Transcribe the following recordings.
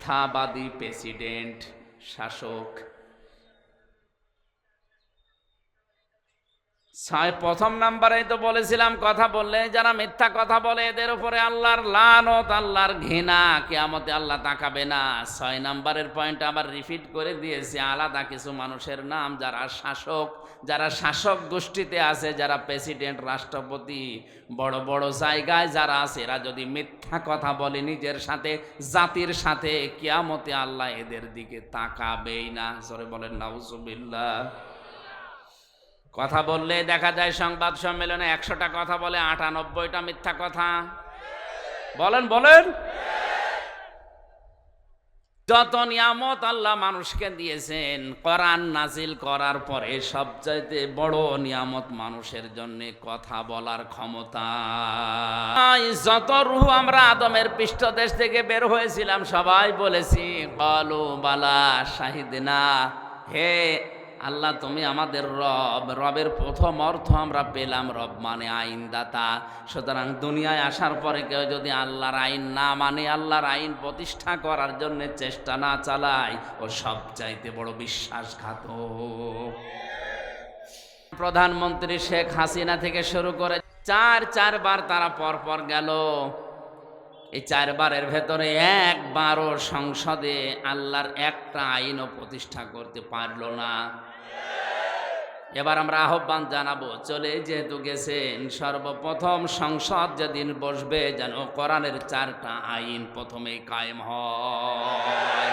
মিথ্যাবাদী প্রেসিডেন্ট, শাসক। প্রথম নাম্বারেই তো বলেছিলাম কথা বললে, যারা মিথ্যা কথা বলে, এদের উপরে আল্লাহর লানত, আল্লাহর ঘৃণা, কেয়ামতে আল্লাহ তাকাবে না। ছয় নাম্বারের পয়েন্ট আবার রিপিট করে দিয়েছে, আলাদা কিছু মানুষের নাম যারা শাসক যারা শাসক গোষ্ঠীতে আছে, যারা প্রেসিডেন্ট, রাষ্ট্রপতি, বড় বড় জায়গায় যারা আছে, এরা যদি মিথ্যা কথা বলে নিজের সাথে, জাতির সাথে, কেয়ামতে আল্লাহ এদের দিকে তাকাবেই না। সরে বলেন, নাউজুবিল্লাহ। কথা বললে দেখা যায় সংবাদ সম্মেলনে একশোটা কথা বলে, আটানব্বইটা মিথ্যা কথা। বলেন বলেন। যত নিয়ামত আল্লাহ মানুষকে দিয়েছেন, কোরআন নাজিল করার পরে সবচাইতে বড় নিয়ামত মানুষের জন্য কথা বলার ক্ষমতা। যত রুহ আমরা আদমের পৃষ্ঠদেশ থেকে বের হয়েছিলাম, সবাই বলেছি, কলু বালা শাহিদিনা, হে আল্লাহ, তুমি আমাদের রব। রবের প্রথম অর্থ আমরা পেলাম রব মানে আইনদাতা। সুতরাং দুনিয়ায় আসার পরে কেউ যদি আল্লাহর আইন না মানে আল্লাহর আইন প্রতিষ্ঠা করার জন্য চেষ্টা না চালায়, ও সব চাইতে বড় বিশ্বাসঘাত প্রধানমন্ত্রী শেখ হাসিনা থেকে শুরু করে চার, চারবার তারা পরপর গেল। এই চারবারের ভেতরে একবারও সংসদে আল্লাহর একটা আইনও প্রতিষ্ঠা করতে পারল না। এবার আমরা আহ্বান জানাব, চলে যেহেতু গেছেন, সর্বপ্রথম সংসদ যেদিন বসবে যেন কোরআনের চারটা আইন প্রথমেই কায়েম হয়।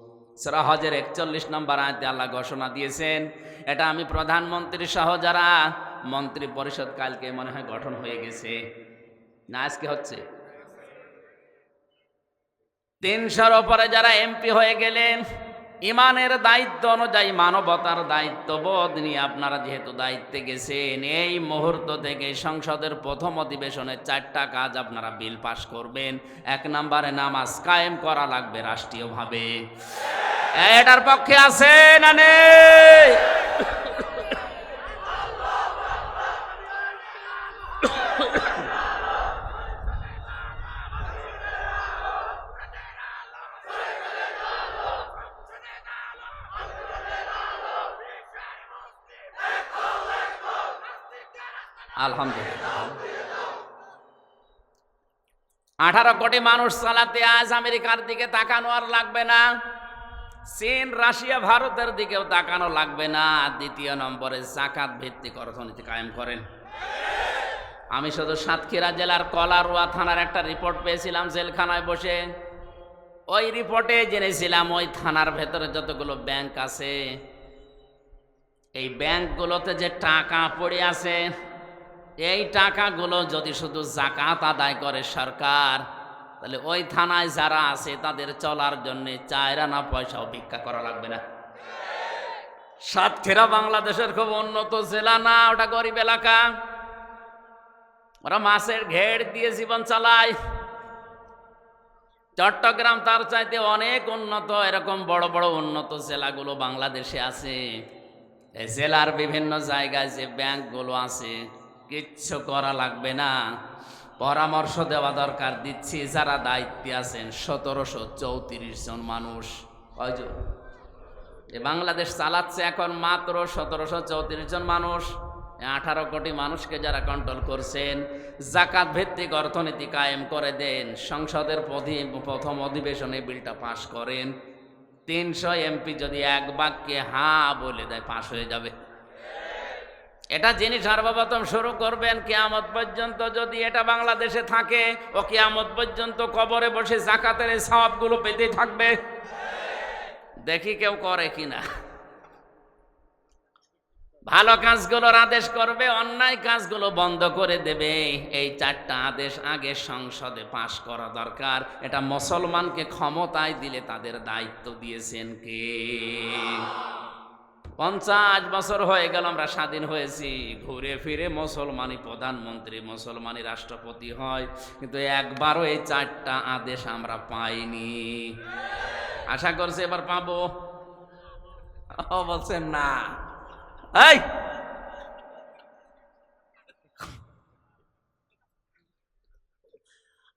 সূরা হজের 41 নম্বর আয়াতে আল্লাহ ঘোষণা দিয়েছেন। এটা আমি প্রধানমন্ত্রী সহ যারা মন্ত্রী পরিষদ কালকে মনে হয় গঠন হয়ে গেছে। না, আজকে হচ্ছে। তিনশোর ওপরে যারা এমপি হয়ে গেলেন, ইমানের দায়িত্ব অনুযায়ী মানবতার দায়িত্ববোধ নিয়ে আপনারা যেহেতু দায়িত্বে গেছেন, এই মুহূর্ত থেকে সংসদের প্রথম অধিবেশনে চারটা কাজ আপনারা বিল পাশ করবেন। এক নম্বরে নামাজ কায়েম করা লাগবে রাষ্ট্রীয়ভাবে। এটার পক্ষে আছে না নেই? আঠারো কোটি মানুষ চালাতে আজ আমেরিকার দিকে তাকানো আর লাগবে না। চীন, রাশিয়া, ভারতের দিকেও তাকানো লাগবে না। দ্বিতীয় নম্বরে জাকাত ভিত্তিক অর্থনীতি কায়েম করেন। আমি শুধু সাতক্ষীরা জেলার কলারুয়া থানার একটা রিপোর্ট পেয়েছিলাম জেলখানায় বসে। ওই রিপোর্টে জেনেছিলাম ওই থানার ভেতরে যতগুলো ব্যাংক আছে, এই ব্যাংকগুলোতে যে টাকা পড়ে আছে, এই টাকাগুলো যদি শুধু জাকাত আদায় করে সরকার তাহলে ওই থানায় যারা আছে তাদের চলার জন্য চায়রানা পয়সাও ভিক্ষা করা লাগবে না। সাতক্ষীরা বাংলাদেশের খুব উন্নত জেলা না, ওটা গরিব এলাকা। ওরা মাছের ঘের দিয়ে জীবন চালায়। চট্টগ্রাম তার চাইতে অনেক উন্নত, এরকম বড় বড় উন্নত জেলাগুলো বাংলাদেশে আছে। জেলার বিভিন্ন জায়গায় যে ব্যাংকগুলো আছে, কিচ্ছু করা লাগবে না। পরামর্শ দেওয়া দরকার, দিচ্ছি। যারা দায়িত্বে আছেন, সতেরোশো চৌত্রিশ জন মানুষ। কয়জন? এ বাংলাদেশ চালাচ্ছে এখন মাত্র সতেরোশো চৌত্রিশ জন মানুষ। আঠারো কোটি মানুষকে যারা কন্ট্রোল করছেন, জাকাত ভিত্তিক অর্থনীতি কায়েম করে দেন, সংসদের প্রথম অধিবেশনে বিলটা পাশ করেন। তিনশো এমপি যদি এক বাক্যে হা বলে দেয়, পাশ হয়ে যাবে। এটা যিনি সর্বপ্রথম শুরু করবেন কেয়ামত পর্যন্ত, যদি এটা বাংলাদেশে থাকে, ও কেয়ামত পর্যন্ত কবরে বসে জাকাতের এই সওয়াবগুলো পেতেই থাকবে। দেখি কেউ করে কিনা। ভালো কাজগুলোর আদেশ করবে, অন্যায় কাজগুলো বন্ধ করে দেবে। এই চারটা আদেশ আগে সংসদে পাশ করা দরকার। এটা মুসলমানকে ক্ষমতায় দিলে তাদের দায়িত্ব দিয়েছেন কে? পঞ্চাশ বছর হয়ে গেল আমরা স্বাধীন হয়েছি। ঘুরে ফিরে মুসলমানই প্রধানমন্ত্রী মুসলমানই রাষ্ট্রপতি হয়। কিন্তু একবারও এই চারটা আদেশ আমরা পাইনি। আশা করছি এবার পাবো। বলছেন না। এই!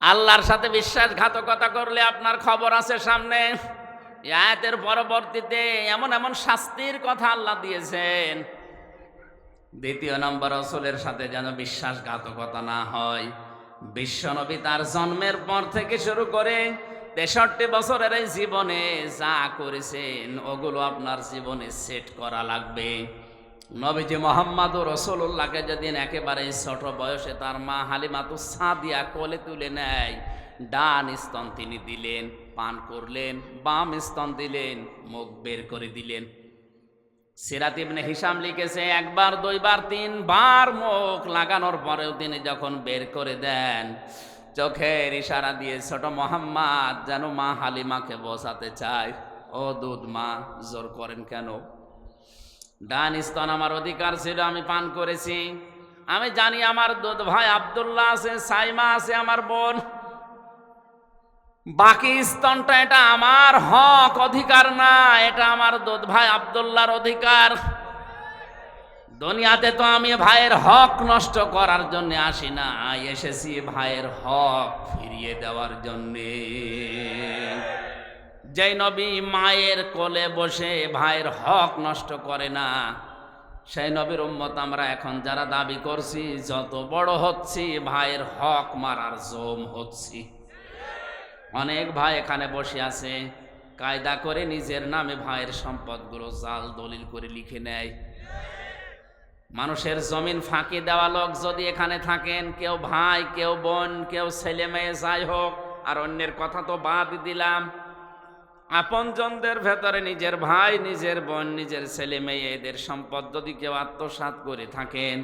আল্লাহর সাথে বিশ্বাসঘাতকতা করলে আপনার খবর আছে সামনে। আয়াতের পরবর্তীতে এমন এমন শাস্তির কথা আল্লাহ দিয়েছেন। দ্বিতীয় নম্বর রসুলের সাথে যেন বিশ্বাসঘাতকতা না হয়। বিশ্বনবী তার জন্মের পর থেকে শুরু করে তেষট্টি বছরের এই জীবনে যা করেছেন, ওগুলো আপনার জীবনে সেট করা লাগবে। নবীজি মোহাম্মদ রসুল্লাহকে যেদিন একেবারে ছোট বয়সে তার মা হালিমাতু সাদিয়া কোলে তুলে নেয় ডান স্তন তিনি দিলেন, পান করলেন, বাম স্তন দিলেন, মুখ বের করে দিলেন। সিরাত ইবনে হিসাম লিখেছে, একবার, দুইবার, তিনবার মুখ লাগানোর পরেও তিনি যখন বের করে দেন, চোখের ইশারা দিয়ে ছোট মোহাম্মদ যেন মা হালিমাকে বসাতে চায়, ও দুধ মা, জোর করেন কেন? ডান স্তন আমার অধিকার ছিল, আমি পান করেছি। আমি জানি আমার দুধ ভাই আবদুল্লাহ আছে, সাইমা আছে, আমার বোন। বাকি স্তনটা এটা আমার হক অধিকার না, এটা আমার ভাই আবদুল্লাহর অধিকার। দুনিয়াতে তো আমি ভাইয়ের হক নষ্ট করার জন্য আসি না, এসেছি ভাইয়ের হক ফিরিয়ে দেওয়ার জন্যে। যেই নবী মায়ের কোলে বসে ভাইয়ের হক নষ্ট করে না, সেই নবীর উম্মত আমরা এখন যারা দাবি করছি, যত বড় হচ্ছি, ভাইয়ের হক মারার জম হচ্ছি। অনেক ভাই এখানে বসে আছে। কায়দা করে নিজের নামে ভাইয়ের সম্পদগুলো জাল দলিল করে লিখে নেয়। মানুষের জমিন ফাঁকি দেওয়া লোক যদি এখানে থাকেন, কেউ ভাই, কেউ বোন, কেউ ছেলে মেয়ে, যাই হোক, আর অন্যের কথা তো বাদ দিলাম। আপনজনদের ভেতরে নিজের ভাই, নিজের বোন, নিজের ছেলে মেয়ে, এদের সম্পদ যদি কেউ আত্মসাৎ করে থাকেন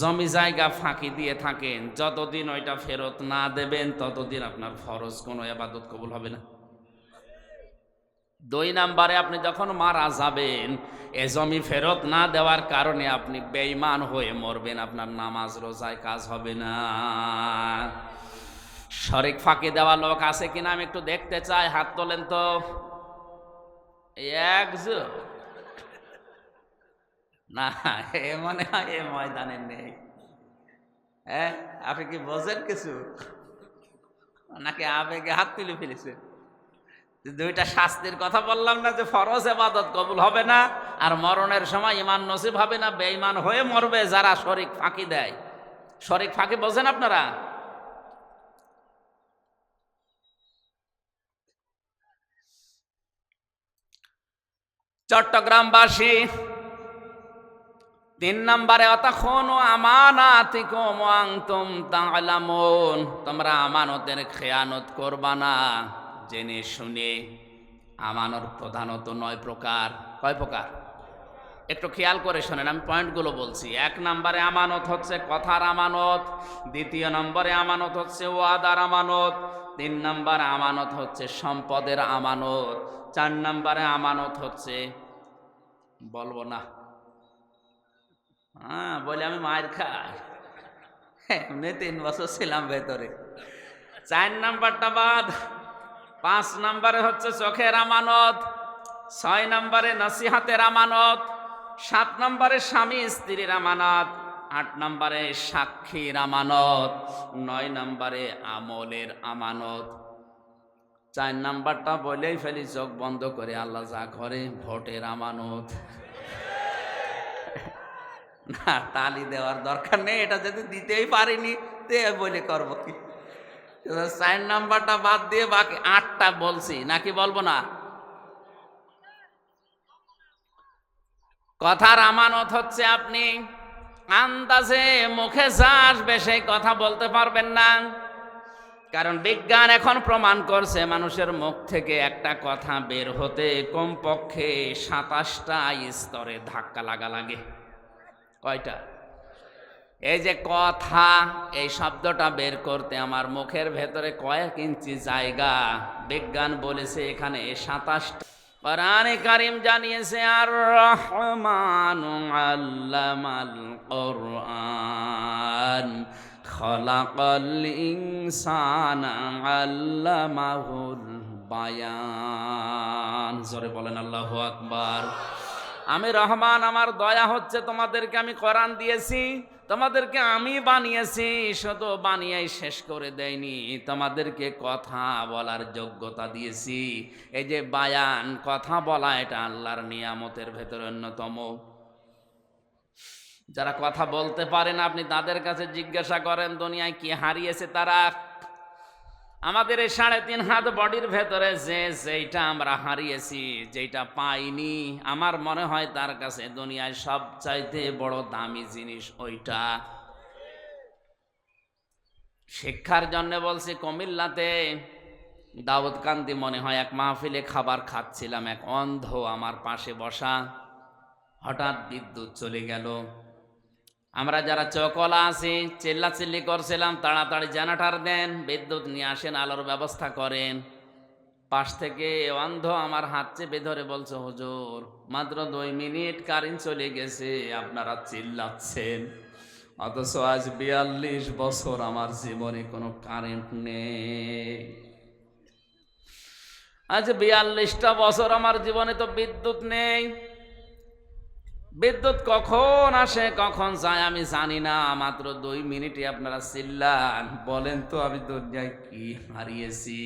জমি জায়গা ফাঁকি দিয়ে থাকেন, যতদিন ওইটা ফেরত না দেবেন, ততদিন আপনার ফরজ কোনো আবাদত কবুল হবে না। দুই নাম্বারে আপনি যখন মারা যাবেন, এ জমি ফেরত না দেওয়ার কারণে আপনি বেঈমান হয়ে মরবেন, আপনার নামাজ, রোজায় কাজ হবে না। শরিক ফাঁকি দেওয়া লোক আছে কিনা আমি একটু দেখতে চাই, হাত তোলেন তো। একজন না, এ মনে হয় এ ময়দানে নেই। হ্যাঁ আপনি কি বোঝেন কিছু? নাকি আবেগে হাত তুলে ফেলেছে দুইটা শাস্তির কথা বললাম না যে ফরজ এবাদত কবুল হবে না, আর মরণের সময় ইমান নসিব হবে না, বেঈমান হয়ে মরবে যারা শরিক ফাঁকি দেয়। শরিক ফাঁকি বোঝেন আপনারা? চট্টগ্রামবাসী তিন নম্বরে অতক্ষণ আমানাতিকুম তা'লামুন। তোমরা আমানতের খেয়ানত করবা না। জেনে শুনে, আমানত প্রধানত নয় প্রকার। কয় প্রকার? একটু খেয়াল করে শোনেন, আমি পয়েন্টগুলো বলছি। এক নম্বরে আমানত হচ্ছে কথার আমানত, দ্বিতীয় নম্বরে আমানত হচ্ছে ওয়াদার আমানত, তিন নম্বরে আমানত হচ্ছে সম্পদের আমানত, চার নম্বরে আমানত হচ্ছে, বলব না। হ্যাঁ বলে আমি মায়ের খাই এমনি তিন বছর ছিলাম ভেতরে চার নাম্বারটা বাদ পাঁচ নাম্বারে হচ্ছে চোখের আমানত ছয় নাম্বারে নসিহাতের আমানত সাত নম্বরে স্বামী স্ত্রীর আমানত আট নম্বরে সাক্ষীর আমানত নয় নম্বরে আমলের আমানত চার নাম্বারটা বলেই ফেলি চোখ বন্ধ করে আল্লাহ যা করে ভোটের আমানত না, তালি দেওয়ার দরকার নেই, এটা যদি দিতেই পারিনি, তে বলে করব কি? চার নাম্বারটা বাদ দিয়ে বাকি আটটা বলছি, নাকি বলব না? কথার আমানত হচ্ছে আপনি, আন্দাজে মুখে যা আসবে সেই কথা বলতে পারবেন না। কারণ বিজ্ঞান এখন প্রমাণ করছে, মানুষের মুখ থেকে একটা কথা বের হতে কমপক্ষে সাতাশটা স্তরে ধাক্কা লাগা লাগে। কয়টা? এই যে কথা, এই শব্দটা বের করতে আমার মুখের ভেতরে কয়েক ইঞ্চি জায়গা। বিজ্ঞান বলেছে এখানে সাতাশটা। কোরআনে কারিম জানিয়েছে আর রহমান আল্লামাল কোরআন। খলাকাল ইনসানা আল্লামাহুল বায়ান। জোরে বলেন আল্লাহু আকবার। আমি রহমান, আমার দয়া হচ্ছে, তোমাদেরকে আমি কোরআন দিয়েছি, তোমাদেরকে আমি বানিয়েছি, শুধু বানিয়াই শেষ করে দেয়নি, তোমাদেরকে কথা বলার যোগ্যতা দিয়েছি। এই যে বায়ান, কথা বলা, এটা আল্লাহর নিয়ামতের ভেতর অন্যতম। যারা কথা বলতে পারেন আপনি তাদের কাছে জিজ্ঞাসা করেন, দুনিয়ায় কি হারিয়েছে তারা? আমাদের এই সাড়ে তিন হাত বডির ভেতরে যে যেইটা আমরা হারিয়েছি যেটা পাইনি, আমার মনে হয় তার কাছে দুনিয়ায় সবচাইতে বড় দামি জিনিস ওইটা। শিক্ষার জন্য বলছি, কুমিল্লাতে দাউদকান্দি মনে হয় এক মাহফিলে খাবার খাচ্ছিলাম, এক অন্ধ আমার পাশে বসা। হঠাৎ বিদ্যুৎ চলে গেল। আমরা যারা চকলা আছি, চিল্লাচিল্লি করছিলাম, তাড়াতাড়ি জেনারেটর দেন, বিদ্যুৎ নিয়ে আসেন, আলোর ব্যবস্থা করেন। পাশ থেকে অন্ধ আমার হাত চেপে ধরে বলছে, হুজুর, মাত্র দুই মিনিট কারেন্ট চলে গেছে, আপনারা চিল্লাচ্ছেন। অথচ আজ বিয়াল্লিশ বছর আমার জীবনে কোনো কারেন্ট নেই। আজ বিয়াল্লিশটা বছর আমার জীবনে তো বিদ্যুৎ নেই। বিদ্যুৎ কখন আসে, কখন যায় আমি জানি না, মাত্র দুই মিনিটে আপনারা চিল্লান। বলেন তো আমি দুনিয়ায় কি হারিয়েছি?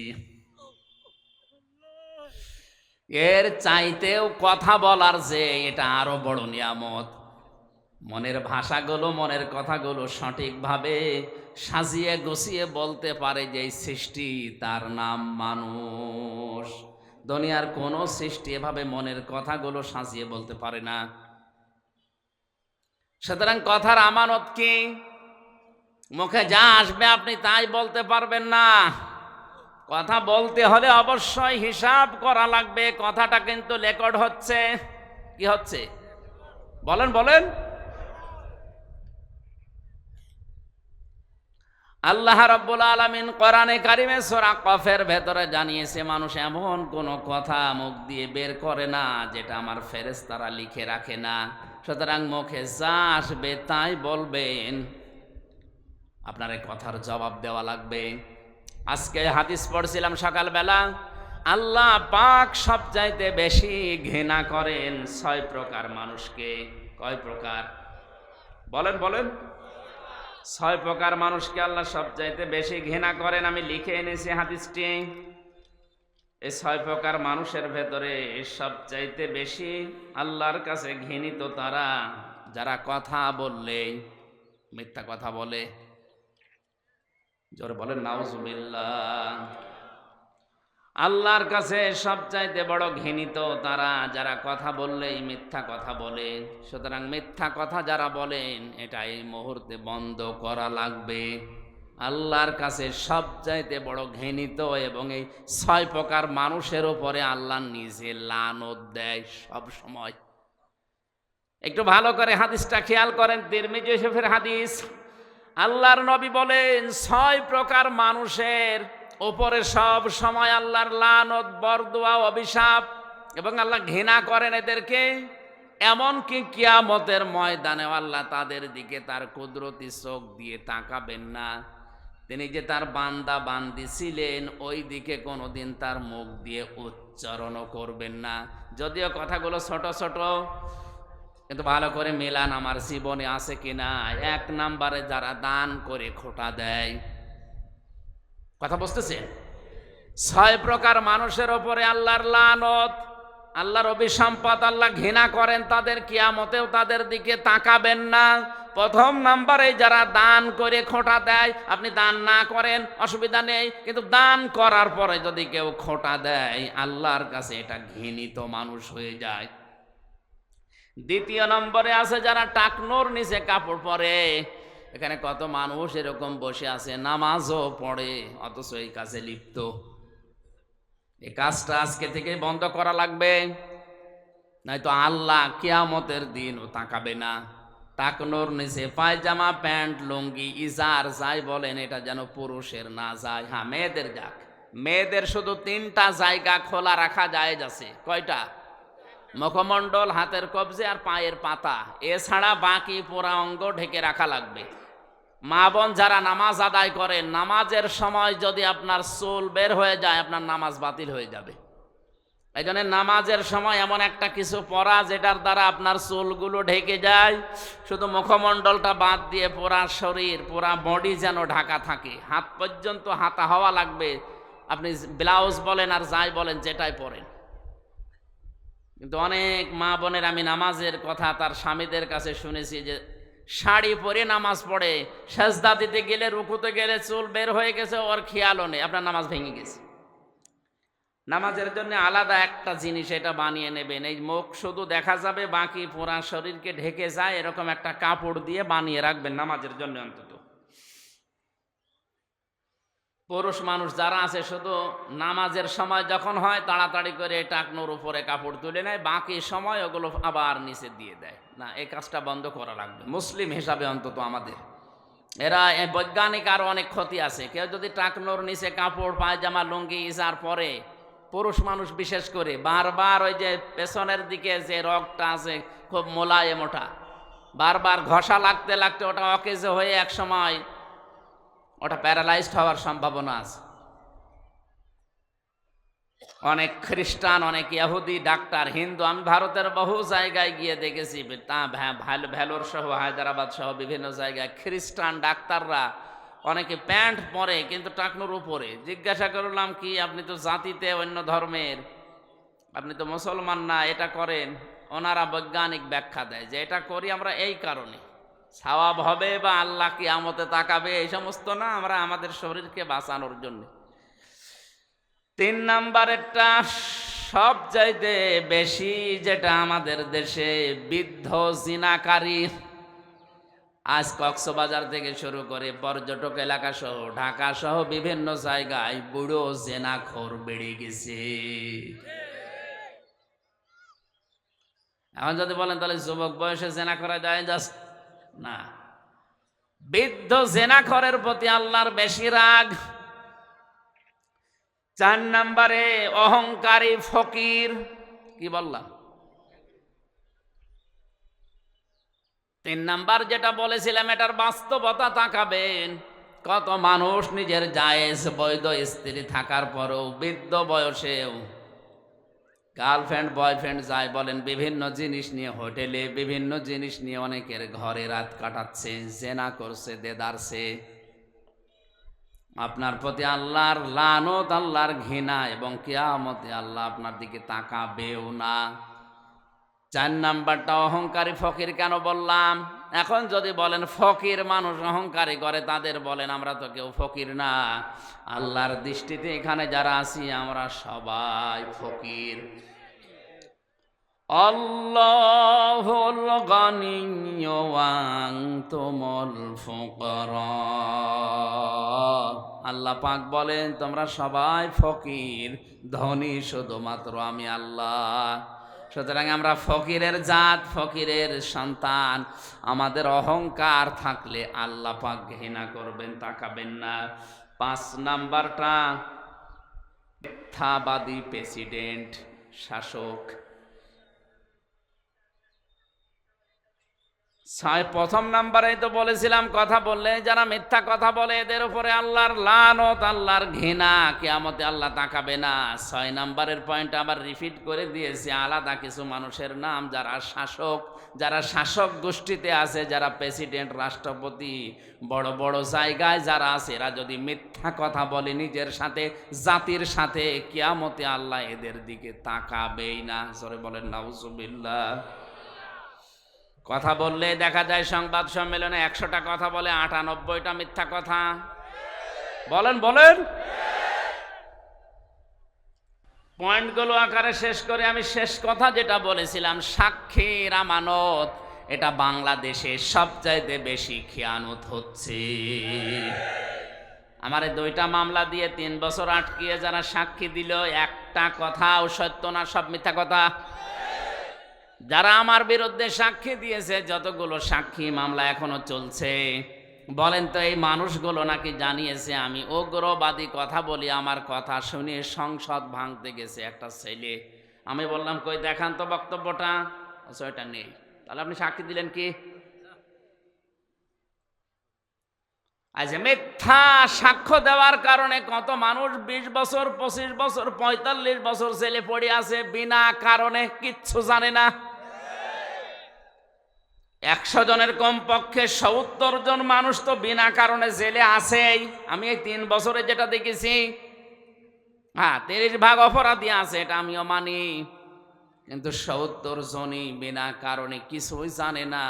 এর চাইতেও কথা বলার যে এটা আরও বড় নিয়ামত। মনের ভাষাগুলো, মনের কথাগুলো সঠিকভাবে সাজিয়ে গুছিয়ে বলতে পারে যে সৃষ্টি তার নাম মানুষ। দুনিয়ার কোনো সৃষ্টি এভাবে মনের কথাগুলো সাজিয়ে বলতে পারে না। সুতরাং কথার আমানত কি? মুখে যা আসবে আপনি তাই বলতে পারবেন না। কথা বলতে হলে অবশ্যই হিসাব করা লাগবে, কথাটা কিন্তু রেকর্ড হচ্ছে। কি হচ্ছে? বলেন বলেন। আল্লাহ রব্বুল আলমিন কোরআনে কারিমে সোরা কফের ভেতরে জানিয়েছে, মানুষ এমন কোনো কথা মুখ দিয়ে বের করে না, যেটা আমার ফেরেস তারা লিখে রাখে না। সুতরাং মুখে যা আসবে তাই বলবেন। আপনার এই কথার জবাব দেওয়া লাগবে। আজকে হাদিস পড়ছিলাম সকালবেলা। আল্লাহ পাক সব চাইতে বেশি ঘৃণা করেন ছয় প্রকার মানুষকে। কয় প্রকার? বলেন বলেন। ছয় প্রকার মানুষকে আল্লাহ সব চাইতে বেশি ঘৃণা করেন, আমি লিখে এনেছি হাদিসটি। এই ছয় প্রকার মানুষের ভেতরে সবচাইতে বেশি আল্লাহর কাছে ঘৃণিত তারা যারা কথা বললে, মিথ্যা কথা বলে। জোরে বলেন, নাউজুবিল্লাহ। আল্লাহর কাছে সবচাইতে বড় ঘৃণিত তারা যারা কথা বললেই মিথ্যা কথা বলে। সুতরাং মিথ্যা কথা যারা বলেন, এটা এই মুহূর্তে বন্ধ করা লাগবে। আল্লাহর কাছে সবচাইতে বড় ঘৃণিত এবং এই ছয় প্রকার মানুষের ওপরে আল্লাহ নিজে লানত দেয় সব সময়। একটু ভালো করে হাদিসটা খেয়াল করেন, তিরমিজি ইউসুফের হাদিস। আল্লাহর নবী বলেন, ছয় প্রকার মানুষের ওপরে সব সময় আল্লাহর লানত, বরদোয়া, অভিশাপ এবং আল্লাহ ঘৃণা করেন এদেরকে। এমনকি কিয়ামতের ময়দানে আল্লাহ তাদের দিকে তার কুদরতি চোখ দিয়ে তাকাবেন না। তিনি যে তার বান্দা বান্দি ছিলেন ওই দিকে কোনোদিন তার মুখ দিয়ে উচ্চারণও করবেন না। যদিও কথাগুলো ছোট ছোট, কিন্তু ভালো করে মেলান আমার জীবনে আছে কিনা এক নাম্বারে যারা দান করে খোটা দেয়। কথা বুঝতেছেন? ছয় প্রকার মানুষের ওপরে আল্লাহর লানত, আল্লাহর অভিসম্পদ আল্লাহ ঘৃণা করেন, তাদের কিয়ামতেও তাদের দিকে তাকাবেন না। প্রথম নাম্বারে যারা দান করে খোঁটা দেয়, আপনি দান না করেন, অসুবিধা নেই। কিন্তু দান করার পরে যদি কেউ খোঁটা দেয়, আল্লাহর কাছে এটা ঘৃণিত মানুষ হয়ে যায়। দ্বিতীয় নম্বরে আছে যারা টাকনোর নিচে কাপড় পরে। এখানে কত মানুষ এরকম বসে আছে, নামাজও পড়ে, অথচ এই কাজে লিপ্ত। এই কাজটা আজকে থেকে বন্ধ করা লাগবে। নয়তো আল্লাহ কিয়ামতের দিন ও তাকাবে না। টাকনোর নিচে পায়জামা, প্যান্ট, লুঙ্গি, ইজার যাই বলেন, এটা যেন পুরুষের না যায়। হ্যাঁ মেয়েদের যাক। মেয়েদের শুধু তিনটা জায়গা খোলা রাখা যায় যাচ্ছে কয়টা? মুখমণ্ডল, হাতের কবজে আর পায়ের পাতা। এছাড়া বাকি পুরা অঙ্গ ঢেকে রাখা লাগবে। মা বোন যারা নামাজ আদায় করে নামাজের সময় যদি আপনার চুল বের হয়ে যায়, আপনার নামাজ বাতিল হয়ে যাবে। এই জন্য নামাজের সময় এমন একটা কিছু পরা যেটার দ্বারা আপনার চুলগুলো ঢেকে যায়। শুধু মুখমণ্ডলটা বাদ দিয়ে পুরা শরীর, পুরা বডি যেন ঢাকা থাকে। হাত পর্যন্ত হাতা হওয়া লাগবে। আপনি ব্লাউজ বলেন আর যাই বলেন, যেটাই পরেন। কিন্তু অনেক মা বোনের আমি নামাজের কথা তার স্বামীদের কাছে শুনেছি যে, শাড়ি পরে নামাজ পড়ে, সেজদা দিতে গেলে রুকুতে গেলে চুল বের হয়ে গেছে, ওর খেয়ালও নেই। আপনার নামাজ ভেঙে গেছে। নামাজের জন্য আলাদা একটা জিনিস এটা বানিয়ে নেবেন। এই মুখ শুধু দেখা যাবে, বাকি পুরা শরীরকে ঢেকে যায়, এরকম একটা কাপড় দিয়ে বানিয়ে রাখবেন নামাজের জন্য অন্তত। পুরুষ মানুষ যারা আছে, শুধু নামাজের সময় যখন হয়, তাড়াতাড়ি করে টাকনোর উপরে কাপড় তুলে নেয়, বাকি সময় ওগুলো আবার নিচে দিয়ে দেয়। না, এই কাজটা বন্ধ করা লাগবে। মুসলিম হিসাবে অন্তত আমাদের। এরা বৈজ্ঞানিক আরও অনেক ক্ষতি আছে। কেউ যদি টাকনোর নিচে কাপড়, পায়জামা, লুঙ্গি ইজার পরে পুরুষ মানুষ বিশেষ করে বারবার ওই যে পেছনের দিকে যে রগটা আছে, খুব মোলায়েম ওঠা বারবার ঘষা লাগতে লাগতে ওটা অকেজে হয়ে এক সময় ওটা প্যারালাইজড হওয়ার সম্ভাবনা আছে। অনেক খ্রিস্টান, অনেক ইহুদি, ডাক্তার, হিন্দু, আমি ভারতের বহু জায়গায় গিয়ে দেখেছি, তা ভ্যা- ভ্যাল- ভ্যালোর সহ, হায়দ্রাবাদ সহ বিভিন্ন জায়গায় খ্রিস্টান ডাক্তাররা অনেকে প্যান্ট পরে কিন্তু টাকনুর উপরে। জিজ্ঞাসা করলাম, কি আপনি তো জাতিতে অন্য ধর্মের? আপনি তো মুসলমান না, এটা করেন। ওনারা বৈজ্ঞানিক ব্যাখ্যা দেয় যে, এটা করি আমরা এই কারণে। সওয়াব হবে বা আল্লাহ কি আমতে তাকাবে, এই সমস্ত না আমরা আমাদের শরীরকে বাঁচানোর জন্য। তিন নাম্বারেরটা সব চাইতে বেশি যেটা আমাদের দেশে বৃদ্ধ, জিনাকারী আজ কক্সবাজার থেকে শুরু করে পর্যটক এলাকা সহ ঢাকা সহ বিভিন্ন জায়গায় বুড়ো জেনাখোর বেড়ে গেছে। এখন যদি বলেন, তাহলে যুবক বয়সে জেনা করা যায় জাস্ট না। বৃদ্ধ জেনাখরের প্রতি আল্লাহর বেশি রাগ। চার নাম্বারে অহংকারী ফকির। কি বললাম? তিন নাম্বার যেটা বলেছিলাম, এটার বাস্তবতা তাকাবেন। কত মানুষ নিজের জায়েজ বৈধ স্ত্রী থাকার পরেও বৃদ্ধ বয়সেও গার্লফ্রেন্ড, বয়ফ্রেন্ড যাই বলেন, বিভিন্ন জিনিস নিয়ে হোটেলে, বিভিন্ন জিনিস নিয়ে অনেকের ঘরে রাত কাটাচ্ছে, জেনা করছে, দেদারছে। আপনার প্রতি আল্লাহর লানত, আল্লাহর ঘৃণা এবং কেয়ামতে আল্লাহ আপনার দিকে তাকাবেও না। চার নাম্বারটা অহংকারী ফকির কেন বললাম? এখন যদি বলেন ফকির মানুষ অহংকারী করে, তাদের বলেন আমরা তো কেউ ফকির না। আল্লাহর দৃষ্টিতে এখানে যারা আছি, আমরা সবাই ফকির। আল্লাহুল গানিয়্যু আনতুমুল ফুকারা। আল্লাহ পাক বলেন, তোমরা সবাই ফকির, ধনী শুধুমাত্র আমি আল্লাহ। সুতরাং আমরা ফকিরের জাত, ফকিরের সন্তান। আমাদের অহংকার থাকলে আল্লাহ পাক ঘৃণা করবেন, তাকাবেন না। পাঁচ নাম্বারটা মিথ্যাবাদী প্রেসিডেন্ট, শাসক। প্রথম নাম্বারেই তো বলেছিলাম, কথা বললে যারা মিথ্যা কথা বলে এদের উপরে আল্লাহর লানত, আল্লাহর ঘৃণা, কেয়ামতে আল্লাহ তাকাবে না। ছয় নাম্বারের পয়েন্ট আবার রিপিট করে দিয়েছে, আলাদা কিছু মানুষের নাম, যারা শাসক যারা শাসক গোষ্ঠীতে আছে, যারা প্রেসিডেন্ট রাষ্ট্রপতি, বড় বড় জায়গায় যারা আছে, এরা যদি মিথ্যা কথা বলে নিজের সাথে, জাতির সাথে, কেয়ামতে আল্লাহ এদের দিকে তাকাবেই না। সরে বলেন, নাউজুবিল্লাহ। কথা বললে দেখা যায় সংবাদ সম্মেলনে একশোটা কথা বলে, আটানব্বইটা মিথ্যা কথা। বলেন বলেন। পয়েন্টগুলো আকারে শেষ করে আমি শেষ কথা যেটা বলেছিলাম, সাক্ষীর আমানত। এটা বাংলাদেশে সবচাইতে বেশি খেয়ানত হচ্ছে। আমার দুইটা মামলা দিয়ে তিন বছর আটকিয়ে যারা সাক্ষী দিল, একটা কথাও সত্য না, সব মিথ্যা কথা। যারা আমার বিরুদ্ধে সাক্ষী দিয়েছে, যতগুলো সাক্ষী মামলা এখনও চলছে, বলেন তো এই মানুষগুলো নাকি জানিয়েছে, আমি উগ্রবাদী কথা বলি, আমার কথা শুনে সংসদ ভাঙতে গেছে একটা ছেলে। আমি বললাম, কই দেখান তো বক্তব্যটা। এটা নেই। তাহলে আপনি সাক্ষী দিলেন কি? আচ্ছা মিথ্যা সাক্ষ্য দেওয়ার কারণে কত মানুষ বিশ বছর, পঁচিশ বছর, পঁয়তাল্লিশ বছর ছেলে পড়ে আছে, বিনা কারণে কিচ্ছু জানে না। একশো জনের কমপক্ষে সত্তর জন মানুষ তো বিনা কারণে জেলে আছেই। আমি এই তিন বছরে যেটা দেখেছি হ্যাঁ তিরিশ ভাগ অপরাধী আছে, এটা আমিও মানি। কিন্তু সত্তর জনই বিনা কারণে কিছুই জানে না।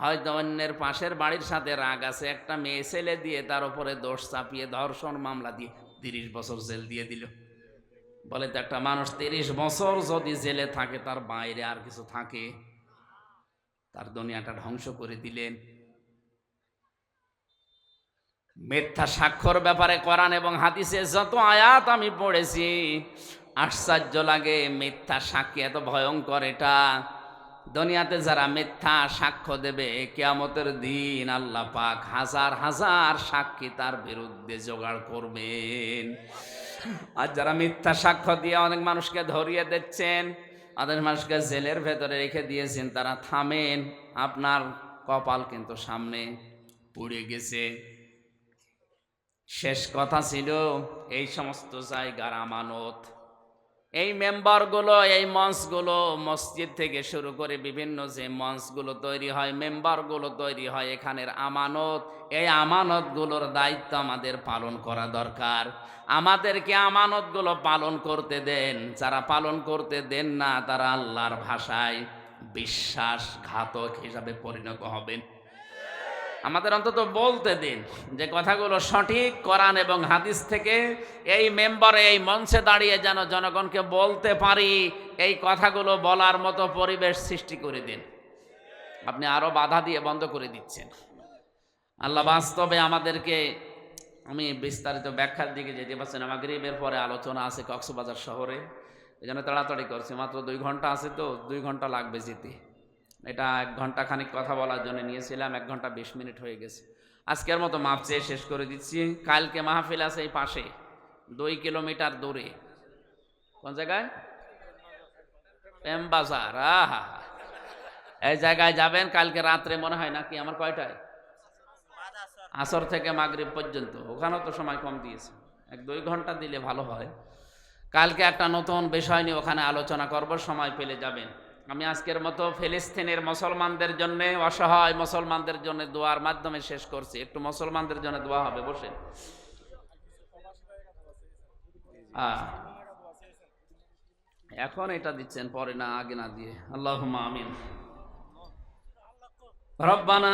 হয়তো অন্যের পাশের বাড়ির সাথে রাগ আছে, একটা মেয়ে ছেলে দিয়ে তার উপরে দোষ চাপিয়ে ধর্ষণ মামলা দিয়ে তিরিশ বছর জেল দিয়ে দিল। বলে তো একটা মানুষ তিরিশ বছর যদি জেলে থাকে, তার বাইরে আর কিছু থাকে? দুনিয়াটা ধ্বংস করে দিলেন। মিথ্যা স্বাক্ষর ব্যাপারে কোরআন এবং হাদিসে যত আয়াত আমি পড়েছি, আশ্চর্য লাগে মিথ্যা সাক্ষী এত ভয়ঙ্কর এটা। দুনিয়াতে যারা মিথ্যা সাক্ষ্য দেবে, কেয়ামতের দিন আল্লাহ পাক হাজার হাজার সাক্ষী তার বিরুদ্ধে জোগাড় করবেন। আর যারা মিথ্যা সাক্ষ্য দিয়ে অনেক মানুষকে ধরিয়ে দিচ্ছেন অনেক মানুষকে জেলের ভেতরে রেখে দিয়েছেন, তারা থামেন। আপনার কপাল কিন্তু সামনে পুড়ে গেছে। শেষ কথা ছিল, এই সমস্ত জায়গার আমানত। এই মেম্বারগুলো, এই মঞ্চগুলো মসজিদ থেকে শুরু করে বিভিন্ন যে মঞ্চগুলো তৈরি হয়, মেম্বারগুলো তৈরি হয়, এখানের আমানত, এই আমানতগুলোর দায়িত্ব আমাদের পালন করা দরকার। আমাদেরকে আমানতগুলো পালন করতে দেন। যারা পালন করতে দেন না, তারা আল্লাহর ভাষায় বিশ্বাসঘাতক হিসাবে পরিণত হবেন। আমাদের অন্তত বলতে দিন যে কথাগুলো সঠিক, কোরআন এবং হাদিস থেকে এই মেম্বারে, এই মঞ্চে দাঁড়িয়ে যেন জনগণকে বলতে পারি, এই কথাগুলো বলার মতো পরিবেশ সৃষ্টি করে দিন। আপনি আরও বাধা দিয়ে বন্ধ করে দিচ্ছেন। আল্লাহ বাস্তবে আমাদেরকে, আমি বিস্তারিত ব্যাখ্যার দিকে যেতে পারছি না, মাগরিবের পরে আলোচনা আছে কক্সবাজার শহরে। এই জন্য তাড়াতাড়ি করছি, মাত্র দুই ঘণ্টা আছে তো, দুই ঘণ্টা লাগবে যেতে। এটা এক ঘণ্টা খানিক কথা বলার জন্য নিয়েছিলাম, এক ঘণ্টা বিশ মিনিট হয়ে গেছে। আজকের মতো মাপ চেয়ে শেষ করে দিচ্ছি। কালকে মাহফিল আছে এই পাশে, দুই কিলোমিটার দূরে। কোন জায়গায়? প্রেমবাজার আহা। এই জায়গায় যাবেন, কালকে রাত্রে মনে হয় নাকি আমার কয়টায়? আসর থেকে মাগরিব পর্যন্ত, ওখানেও তো সময় কম দিয়েছে। এক দুই ঘণ্টা দিলে ভালো হয়। কালকে একটা নতুন বিষয় নিয়ে ওখানে আলোচনা করব, সময় পেলে যাবেন। আমি আজকের মতো ফিলিস্তিনের মুসলমানদের জন্য অসহায় মুসলমানদের জন্য দোয়ার মাধ্যমে শেষ করছি। একটু মুসলমানদের জন্য দোয়া হবে বসে এখন এটা দিচ্ছেন, পরে না, আগে না দিয়ে। আল্লাহ আমিন। রব্বানা